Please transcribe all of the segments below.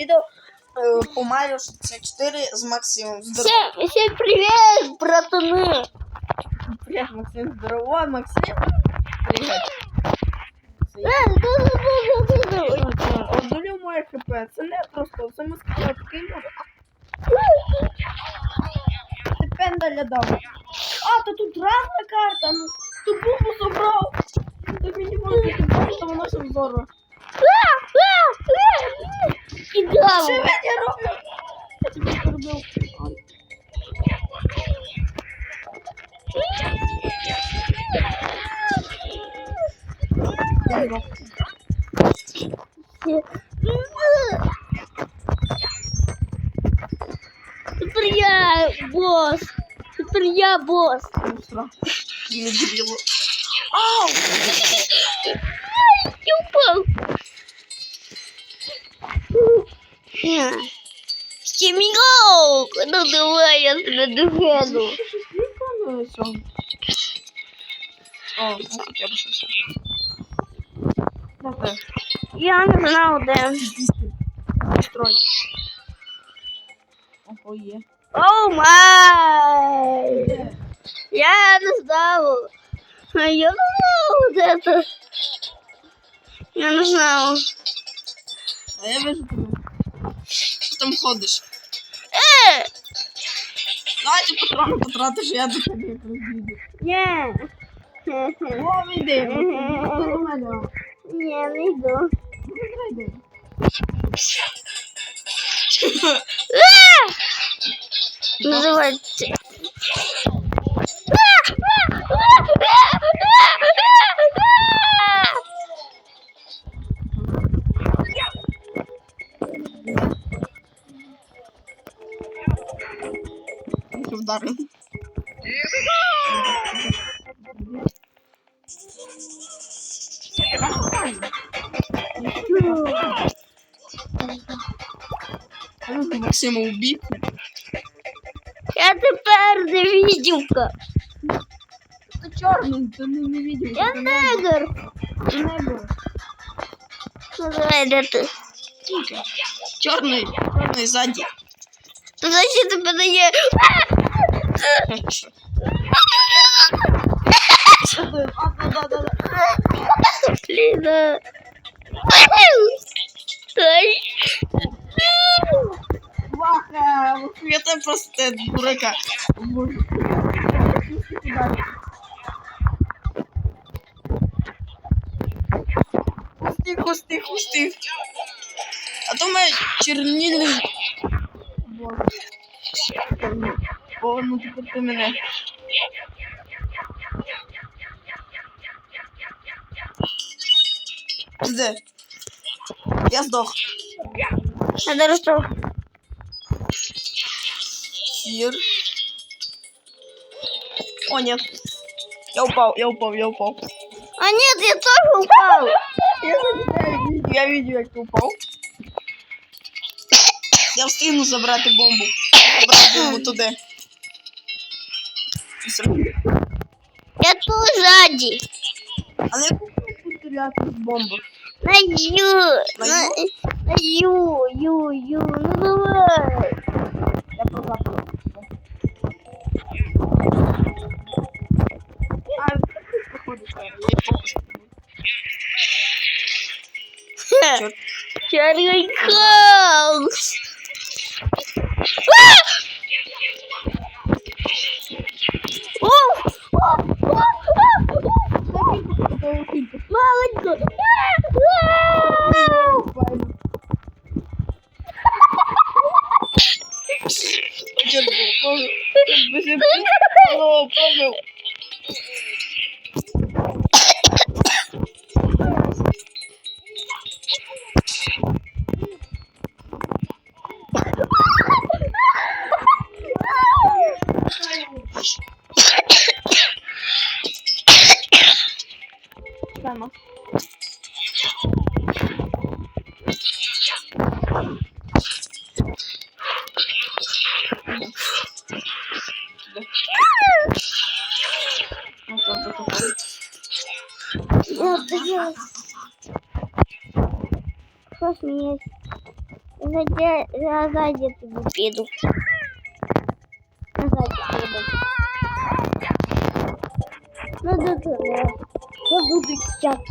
відео е, по Маріо 64 з Максимом. Здорово. Всем, всем привет, братаны! Привіт, Максим. Здорово, Максим. Ду-ду-ду-ду-ду. Обнулю моє хп. Це не просто, це ми сказали такий. Ти пендаля дав. А, то тут разна карта. Ну, ту бомбу забрав. Ти мені можна бомбу, то воно все взорве. А, а, а. И Що дал. я роблю? Я тебе зробив. Ай. Теперь я босс. Теперь я босс. Монстра. Не дебилу. Ау! Стиминго! Ну давай, я тебя доведу. Ну, все. О, ну хоча б щось. Добре. Я не знав, де. Строй. Ого, є. О май! Я не знав. Я не знав, де це. Я не знав. А я вижу тебе. Там ходиш? Е! Давайте патрони потратиш, я до тебе якраз. Ні. О, вийди. Ні, не йду. Вийди. Називається. Трохи вдарив. Максима убив. Я тепер невидимка. Ти чорний, ти не, не видів. Я негр. Небо. Ну давай, де ти? Чорний, чорний ззаді. То значить тебе дає. Що? Що ти? А, да, да, да. Ліна. Ваха, я просто дурака. Боже. Хусти, хусти, хусти. А то ми чернильний. Боже. О, ну тепер ти мене. Де? Я здох. Я даже что? Сир. О, нет. Я упал, я упал, я упал. А нет, я тоже упал. Я видел, як ти упав. Я встигну забрати бомбу. Забрати бомбу туди. Я тут сзади. Але я купив стріляти з бомби. На ю. На На, ю, ю, ю. Ну давай. Я позапав. А. Черный хаос. 不行，不行，不能放过我。Что смеешь? Зайди, я сзади тобі піду. Назад піду. Ну, до тебе. Я буду тягти.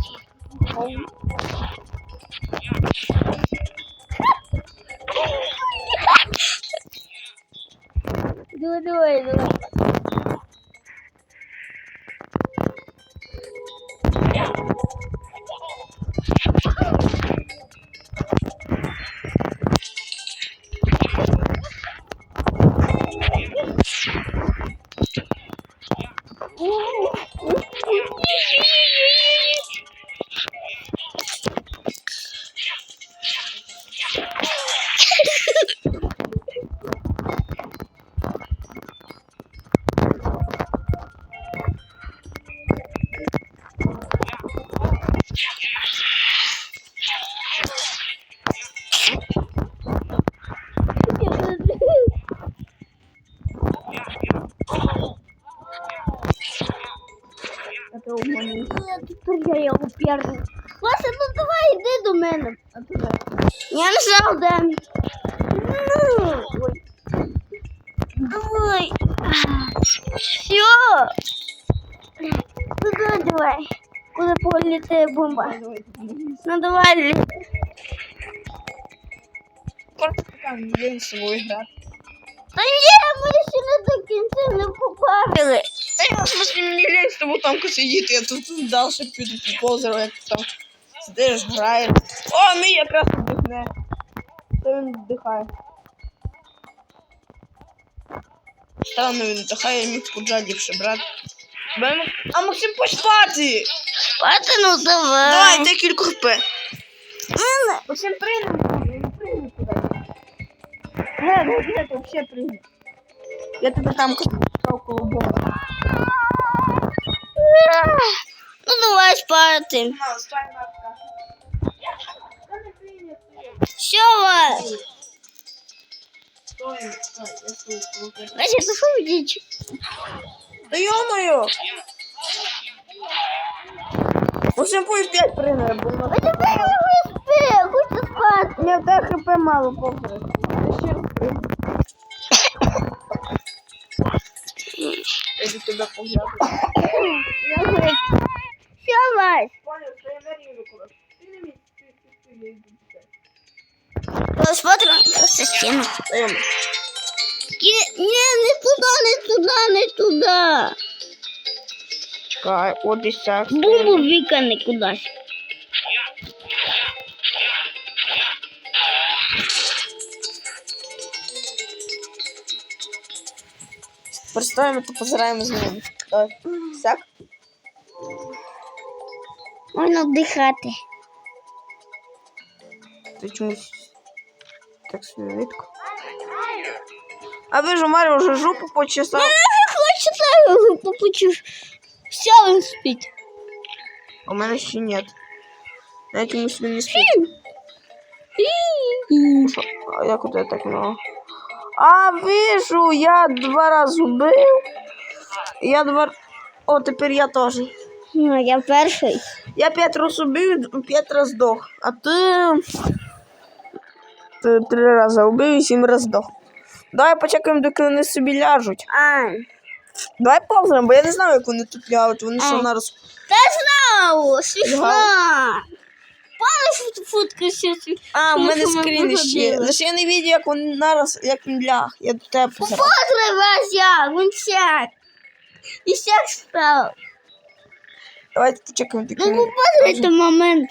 Я п'ярну. Вася, ну давай йди до мене. Я не знав, де. Ну. Давай. Все. Ну давай, давай. Куди політає бомба? Ну давай. Там з собою грати. Та ні, ми ще не до кінця не побавили. Та смысле мені лень з тобою там сидіти, я тут далі піду по позору, як там сидиш, граєш. О, мій якраз вдихне. Та він вдихає. Странно він вдихає, міг брати. Бо А Максим поспати! Спати, ну давай. Давай, ти кілька хп. Максим прийняв, прийняв туди. Ну ти взагалі прийняв? Я тебе там катав коло бомби. Ну давай спати. На, стой, Марка. Що у вас? Стой, стой, я стой, стой. Вася, пішов діч. Да ё-моё! Максим по 5 прыгнул, бо на Вася, пішов спи, я хочу спати. Ні, в тебе хп мало похуй. Я ще раз Тебе погляду. Що вас? Понял, що енергію використовую. Ти не мій, ти, ти, ти. Посмотрим просто. Ні, не туди, не туди, не туди. Чекай, от і сяк. Бомбу вікани кудись. Представимо, то позираємо з ним. Давай. Сяк. Можна вдихати. Ти чомусь так собі рідко. А ви ж у Марі вже жопу почесав. Хочу так попочуш. Все, він спить. А у мене ще нет. Я чомусь він не спить. Що? А у тебе так много? А, вижу, я два рази убив. Я два... О, тепер я теж. Ну, я перший. Я п'ять раз убив, п'ять раз здох. А ти... Ти три рази убив і сім раз здох. Давай почекаємо, доки вони собі ляжуть. А, Давай повземо, бо я не знаю, як вони тут ляжуть. Вони що Ай. на. Та знав, смішно. Пане футка ще. А, Ну, мене скрін ще. Лише я не бачу, як він нараз, як він ляг. Я до тебе позирав. Поздрав вас я, він сяк. І сяк став. Давайте почекаємо, доки Ну, вони... попоздрайте момент.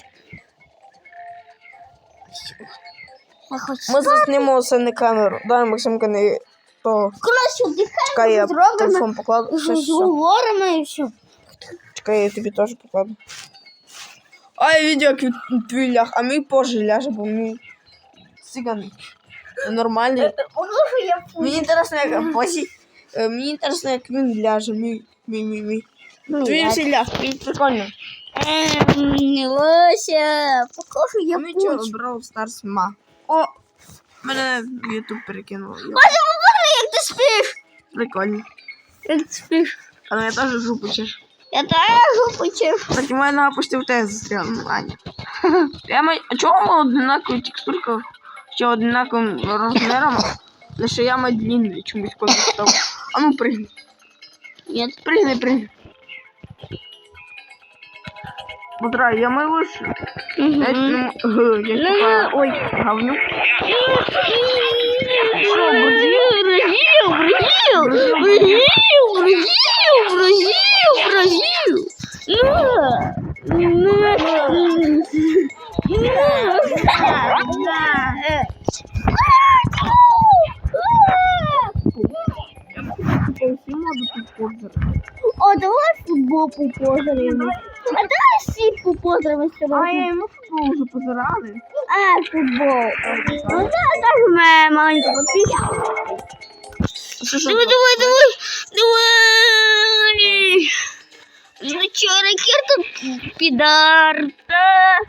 Я хочу Ми заснемо це на камеру. Давай, Максимка, не то. Коротше, Чекай, я вдихаємо, зробимо. телефон покладу. Все, все. Говоримо і все. Чекай, я тобі теж покладу. А я як він твій ляг, а мій позже ляже, бо мій циган нормальний. Покажу я Мені інтересно, як позі. е, Мені інтересно, як він ляже, мій, мій, мій, мій. Ну, як? всі ляг, прикольно. Лося, покажу я ми чого брав Старс Ма? О, мене в Ютуб перекинуло. Боже, покажи, як ти спиш. Прикольно. Як ти спиш. А ну я теж жопу чешу. Я теж почав. Так, моя нога почти в тебе. Ну, Аня. Прямо, а чого ми однакові текстурка? ще однаковим розміром, лише яма длинна, чомусь коли став. А ну пригни. Нет. Пригни, пригни. Бодра, ями лучше. Мгм. Я, ну, я Ну, ой. говнюк. Что, Бразил, Бразил, Бразил, Бразил, Бразил, Тут позирають. О, давай футбол попозоримо. А давай всі попозоримо тобою. А я йому футбол вже позирали. А, футбол. Ну, да, так моя маленька. Що, що, Давай, давай, давай, давай. Ну чё, ракета пидарта.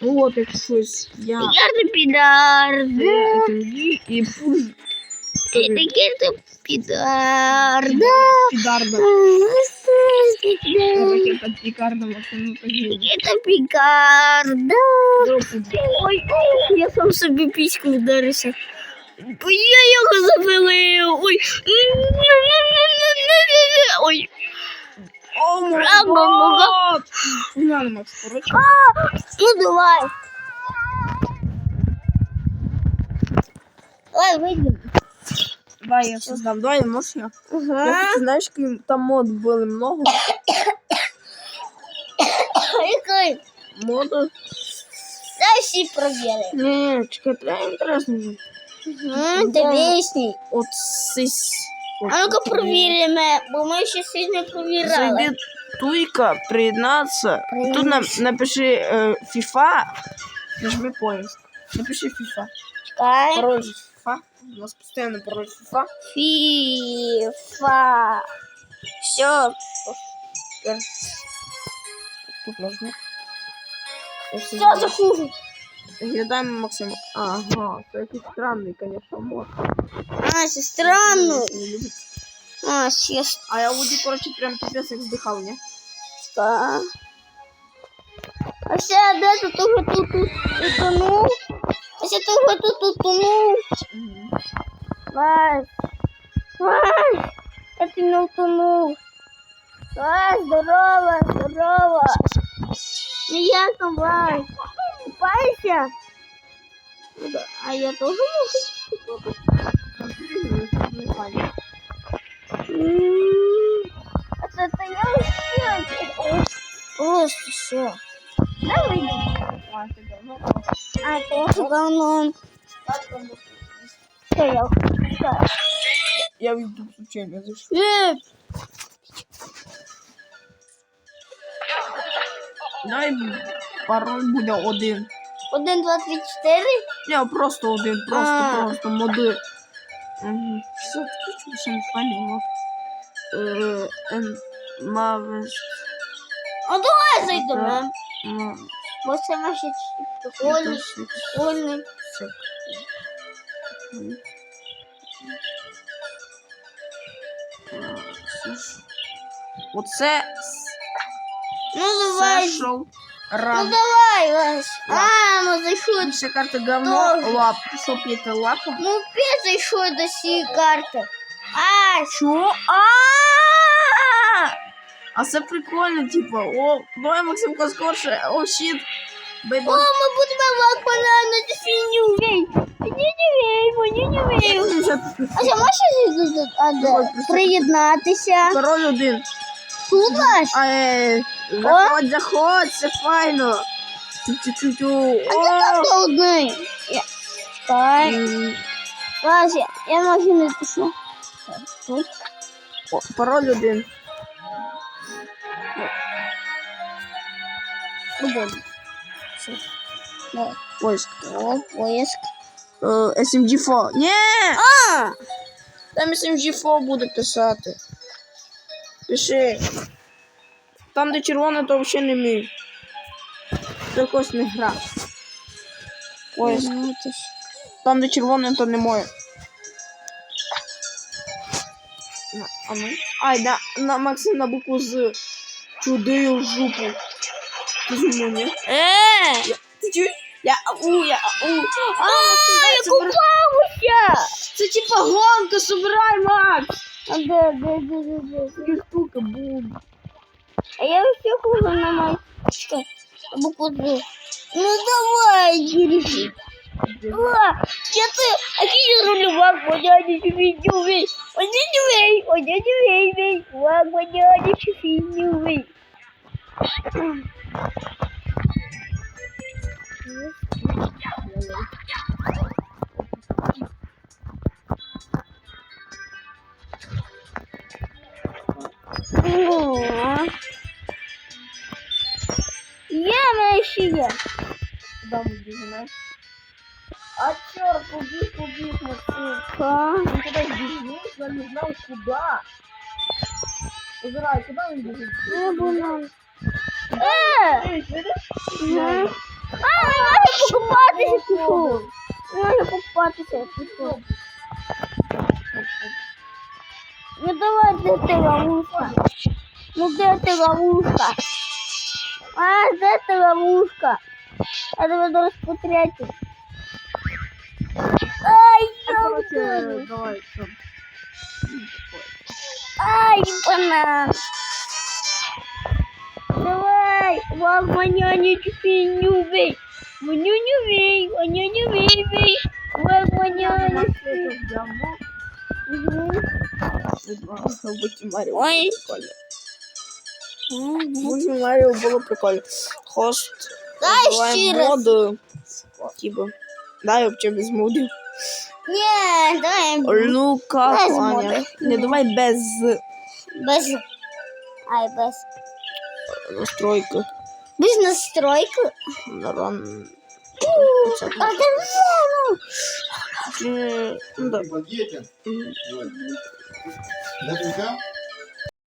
От як щось. Я. Ракета пидарта. Тоді і пуж. Ракета пидарта. Підарда. Ракета пікарда, Максим, тоді. Ракета пикарда. Ой, ой, я сам собі піську вдарився. Бо Я його запилив. Ой. Ой. О, мой гад! Погнали, Макс, коротше. Ну давай. Давай вийдемо. Давай я создам. Давай, я? Я Ага. хочу, знаєш, там мод було много. Який? Моду. Дай всі провіримо. Ні, ні, чекай, треба інтересно. Угу, дивісні. От сись. А ну-ка провіримо, бо ми ще сьогодні не провіряли. Зайди туйка, приєднатися. Тут на, напиши е, FIFA. Нажми поїзд. Напиши FIFA. Чекай. Пароль FIFA. У нас постійно пароль FIFA. Фіфа. Все. Тут нажми. Все, захожу. Глядаємо Максима. Ага, це якийсь странний, конечно, мод. А, це странно. Не люблю. А, сейчас. А я Вуді, коротше, прям пипець як здихав, ні? Так. А все, де ти того тут тут утонув? А все того тут тут утонув? Вась. Вась. Я ти не утонув. Вась, здорово, здорово. Ну як там, Вась? Купайся? Ну да, А я тоже можу? М, А це то я вообще просто все. Да выйдем. А, тоже говно. Что я? Что? Я в YouTube случайно зайшов. Э, Дай пароль буде один. Один, два, три, четыре. Не, просто один, просто, А. просто моди. все, включу, ще не файний мод. Е. А давай зайдемо. Бо це наші прикольні, прикольні. Оце Ну давай. Сешл Ну Ран. давай, Вась. А, ну зайшли. Ще карта говно, Тоже. лап. Що п'яти лапа? Ну опять зайшли до цієї карти. А, Що? А! А це прикольно, типа, о, давай Максимко скорше, о, щит. О, Бейбл. мы будем лак банана, ты все не умеешь. Не не вмію, не не вмію. А я можеш а, Давай, де, приєднатися? Король один. Тут наш? А, е, заходь, заходь, все файно. Тю-тю-тю-тю. А О! де тут одний? Чекай. М, Вася, я ноги не пишу. Тут. о, Пароль один. Свободно. Все. Давай. Поиск. Давай, поиск. Е, SMG4. Ні! А! Там SMG4 буде писати. Пиши. Там, де червоне, то взагалі не мій. Це якось не гра. Ну. Там, де червоне, то не моє. А ну. Ай, на, на Максим на букву з чудею в жопу. Ти зі мною, ні? Е! Ти чуєш? Я ау, я ау. А, я купалася! це типа гонка, собирай, Макс. А де, де, де, де, де? Такі штука, бум. А я все хуже на май. Чекай, букву Д. Ну давай, держи. А, я ты, а ты рулевак, водяни чуфинювей. Водянювей, водянювей, вак, водяни чуфинювей. О. А чорт, побіг, побіг, Максимка. Він кудись біжить, я не знав куди. Собирай, куди він біжить? Не банан. Е! Ей, видиш? Мгм. А, не можна покупатися пішов. Не можна покупатися пішов. Ну давай, де ти ловушка? Ну де ти ловушка? А, де ти ловушка? Я тебе зараз потрячу. Короче, ёлка. давай, що? Ай, банан. Давай, вал маняня чупиню бей. Манюню бей, манюню бей бей. Вал маняня. Мгм. Маріо Ой. прикольно. Мгм. Мульті Маріо було прикольно. Хост. Дай називаємо ще раз. мод. Типа. Дай вообще без модів. Ні, давай Лука, Без Аня. модів. Не давай без без. Ай, без. настройки. Без настройки. Ран. А дерев'яну. М, Ну да. Типа